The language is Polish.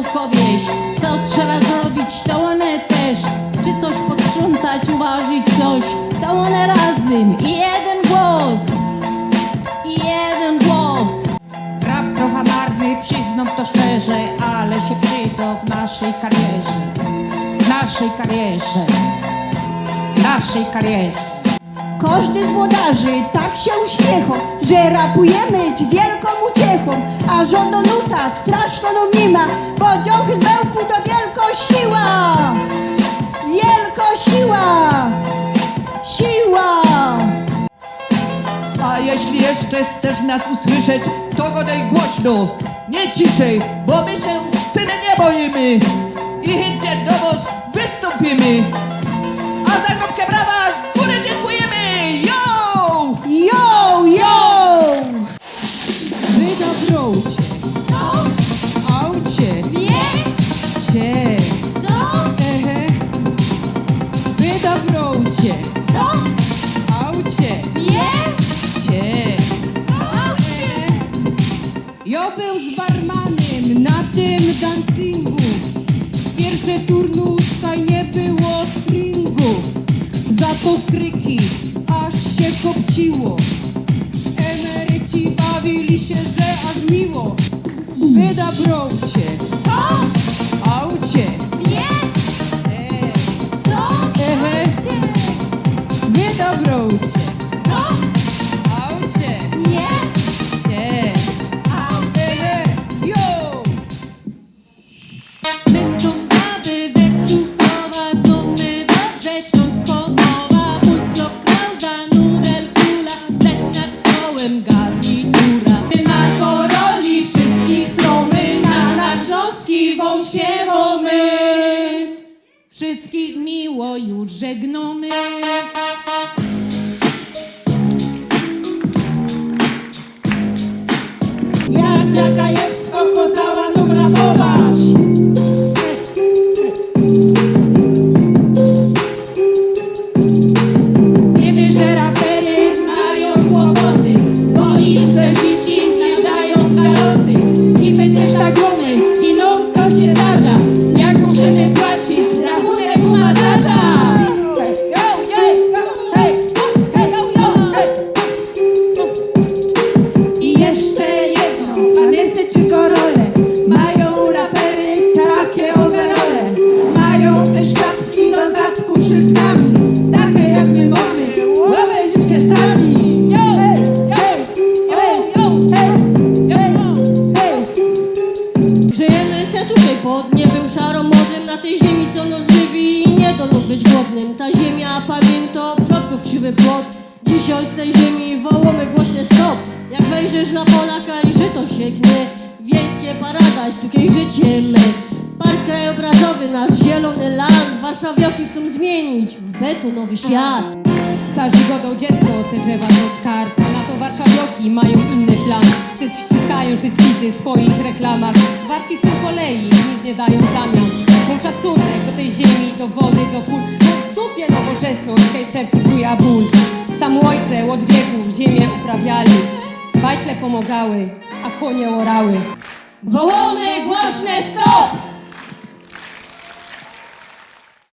wieś. Co trzeba zrobić, to one też. Czy coś posprzątać, uważać coś, to one razem. I jeden głos, i jeden głos. Rap trochę marny, przyznam to szczerze, ale się przydał w naszej karierze. W naszej karierze. W naszej karierze. Każdy z włodarzy tak się uśmiecha, że rapujemy z wielką uciechą, a żono nuta straszno nam nie ma, bo dziąch z bełku to wielko siła! Wielko siła! Siła! A jeśli jeszcze chcesz nas usłyszeć, to godaj głośno, nie ciszej, bo my się sceny nie boimy i chętnie do was wystąpimy. A za grupkę brawa Cie. Ehe. Wydobrócie. Aucie. Cie. Ehe. Ja był z barmanem na tym dancingu. Pierwsze turnuska nie było stringu. Za to skryki aż się kopciło. Wszystkich miło już żegnamy. Pod niebem szaromodnym Na tej ziemi co nos żywi i nie do nóg być głodnym. Ta ziemia pamięta przodków krzywy płot. Dzisiaj z tej ziemi wołamy głośny stop. Jak wejrzysz na Polaka i żyto sięgnie Wiejskie paradajs, tutaj życie my. Park krajobrazowy, nasz zielony land Warszawiaki chcą zmienić w betonowy świat. Starzy godą dziecko, te drzewa to skarb. Na to warszawioki mają inny plan. Wciskają szycity w swoich reklamach. Warki chcą kolei, nic nie dają w zamian. Mam szacunek do tej ziemi, do wody, do pól. No dupie nowoczesność, tej sercu czuja ból. Sam ojce od wieków ziemię uprawiali. Bajtle pomagały, a konie orały. Wołamy głośne stop!